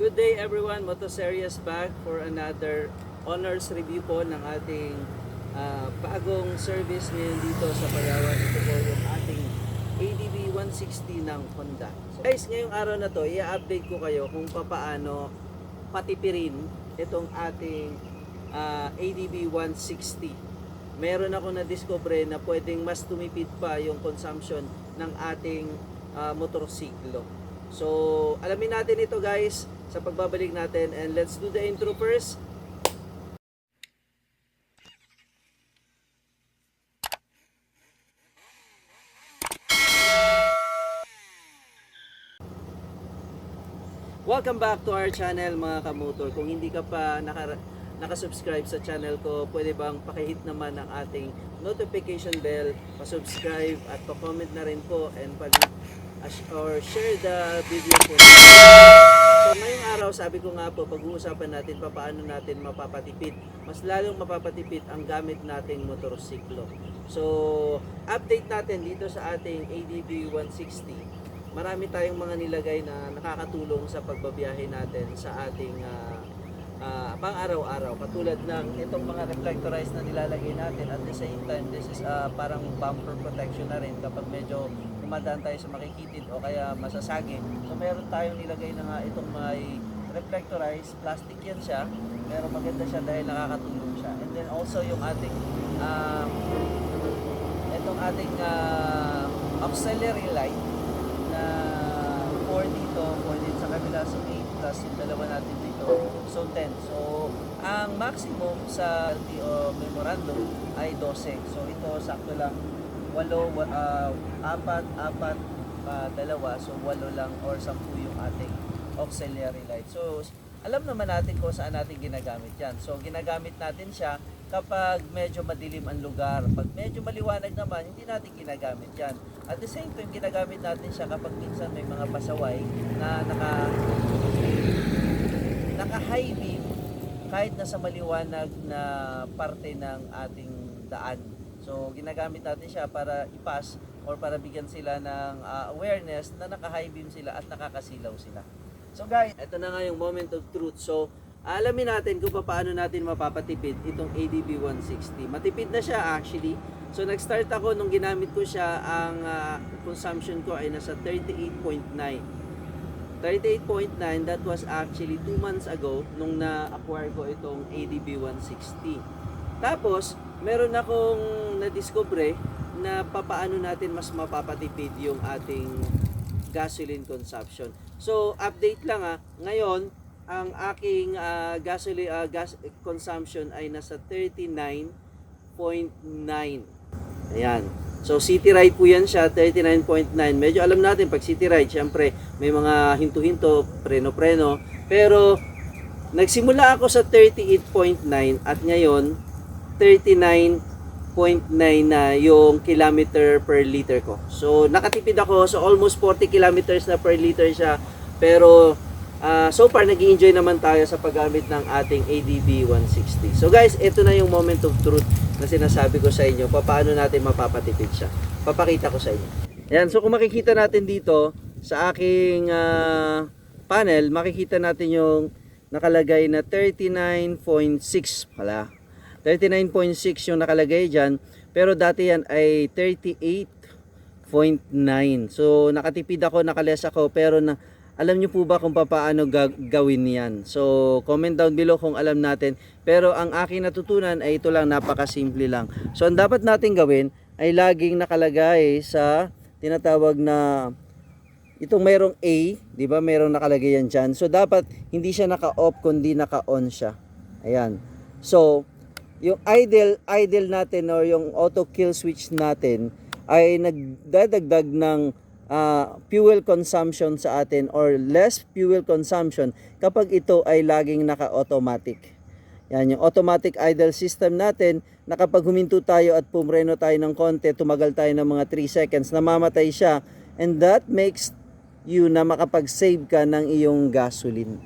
Good day everyone, Motoseries back for another honors review po ng ating ah, bagong service ngayon dito sa Palawan. Ito po yung ating ADB 160 ng Honda. So guys, ngayong araw na to, i-update ko kayo kung papaano patipirin itong ating ah, ADB 160. Meron ako na discover na pwedeng mas tumipid pa yung consumption ng ating ah, motorsiklo. So, alamin natin ito guys sa pagbabalik natin and let's do the intro first. Welcome back to our channel mga kamotor. Kung hindi ka pa naka, nakasubscribe sa channel ko, pwede bang pakihit naman ang ating notification bell, pa-subscribe at pa-comment na rin po and pag or share the video po. So ngayong araw, sabi ko nga po, pag-uusapan natin pa paano natin mapapatipid. Mas lalong mapapatipid ang gamit nating motorsiklo. So, update natin dito sa ating ADB 160 marami tayong mga nilagay na nakakatulong sa pagbabiyahe natin sa ating ah, ah, pang-araw-araw. Katulad ng itong mga reflectorized na nilalagay natin at the same time, this is ah, parang bumper protection na rin kapag medyo umadaan tayo sa makikitid o kaya masasagi. So meron tayong nilagay na nga itong may reflectorized, plastic yan siya, pero maganda siya dahil nakakatulong siya. And then also yung ating um, itong ating ah, auxiliary light na 4 dito, 4 din sa kabila, so 8 plus yung dalawa natin dito, so 10. So, ang maximum sa LTO memorandum ay 12. So, ito sakto lang 8, uh, 4, 4, dalawa, so 8 lang or 10 yung ating auxiliary light. So, alam naman natin kung saan natin ginagamit yan. So, ginagamit natin siya kapag medyo madilim ang lugar. Pag medyo maliwanag naman, hindi natin ginagamit yan. At the same time, ginagamit natin siya kapag minsan may mga pasaway na naka naka high beam kahit nasa maliwanag na parte ng ating daan. So, ginagamit natin siya para ipas or para bigyan sila ng ah, awareness na naka high beam sila at nakakasilaw sila. So guys, ito na nga yung moment of truth. So, alamin natin kung paano natin mapapatipid itong ADB 160. Matipid na siya actually. So, nag-start ako nung ginamit ko siya, ang ah, consumption ko ay nasa 38.9. 38.9, that was actually 2 months ago nung na-acquire ko itong ADB 160. Tapos, meron akong na-discover na papaano natin mas mapapatipid yung ating gasoline consumption. So, update lang ah. Ngayon, ang aking ah, gasoline ah, gas consumption ay nasa 39.9. Ayan. So, city ride po yan siya, 39.9. Medyo alam natin, pag city ride, syempre, may mga hinto-hinto, preno-preno. Pero, nagsimula ako sa 38.9 at ngayon, 39.9 na yung kilometer per liter ko. So, nakatipid ako. So, almost 40 kilometers na per liter siya. Pero, ah, so far, nag enjoy naman tayo sa paggamit ng ating ADB 160. So, guys, ito na yung moment of truth na sinasabi ko sa inyo. Paano natin mapapatipid siya. Papakita ko sa inyo. Yan, so kung makikita natin dito sa aking ah, panel, makikita natin yung nakalagay na 39.6 pala. 39.6 yung nakalagay dyan. Pero dati yan ay 38.9. So, nakatipid ako, nakales ako. Pero na, alam nyo po ba kung paano ga- gawin yan? So, comment down below kung alam natin. Pero ang aking natutunan ay ito lang, napakasimple lang. So, ang dapat natin gawin ay laging nakalagay sa tinatawag na itong mayroong A, 'di ba? Mayroong nakalagay yan diyan. So dapat hindi siya naka-off kundi naka-on siya. Ayan. So yung idle idle natin or yung auto kill switch natin ay nagdadagdag ng ah, fuel consumption sa atin or less fuel consumption kapag ito ay laging naka-automatic. Yan, yung automatic idle system natin, na kapag huminto tayo at pumreno tayo ng konti, tumagal tayo ng mga 3 seconds, namamatay siya. And that makes you na makapag-save ka ng iyong gasoline.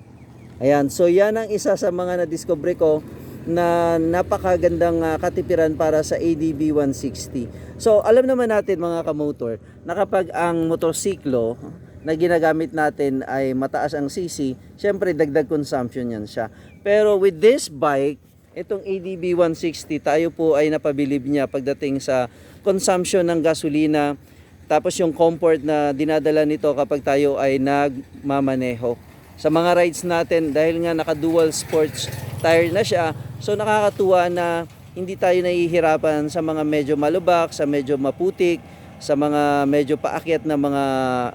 Ayan, so yan ang isa sa mga na-discover ko na napakagandang ah, katipiran para sa ADB 160. So, alam naman natin mga kamotor na kapag ang motorsiklo na ginagamit natin ay mataas ang CC, syempre dagdag consumption yan siya. Pero with this bike, itong ADB 160, tayo po ay napabilib niya pagdating sa consumption ng gasolina, tapos yung comfort na dinadala nito kapag tayo ay nagmamaneho. Sa mga rides natin, dahil nga naka-dual sports tire na siya, so nakakatuwa na hindi tayo nahihirapan sa mga medyo malubak, sa medyo maputik, sa mga medyo paakyat na mga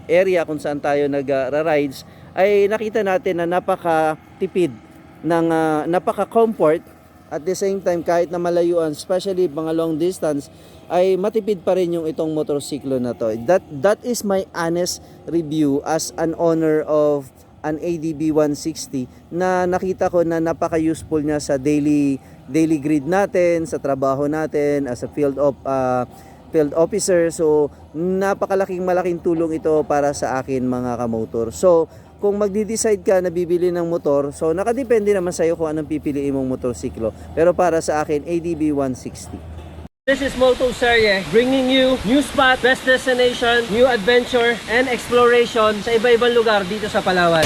area kung saan tayo nag-rides, ay nakita natin na napaka-tipid ng ah, napaka-comfort at the same time kahit na malayuan, especially mga long distance, ay matipid pa rin yung itong motorsiklo na to. That that is my honest review as an owner of an ADB 160 na nakita ko na napaka-useful niya sa daily daily grid natin, sa trabaho natin as a field of ah, field officer. So, napakalaking malaking tulong ito para sa akin mga kamotor. So, kung magdi-decide ka na bibili ng motor, so nakadepende naman sa iyo kung anong pipiliin mong motorsiklo. Pero para sa akin, ADB 160. This is Moto Serye bringing you new spot, best destination, new adventure, and exploration sa iba-ibang lugar dito sa Palawan.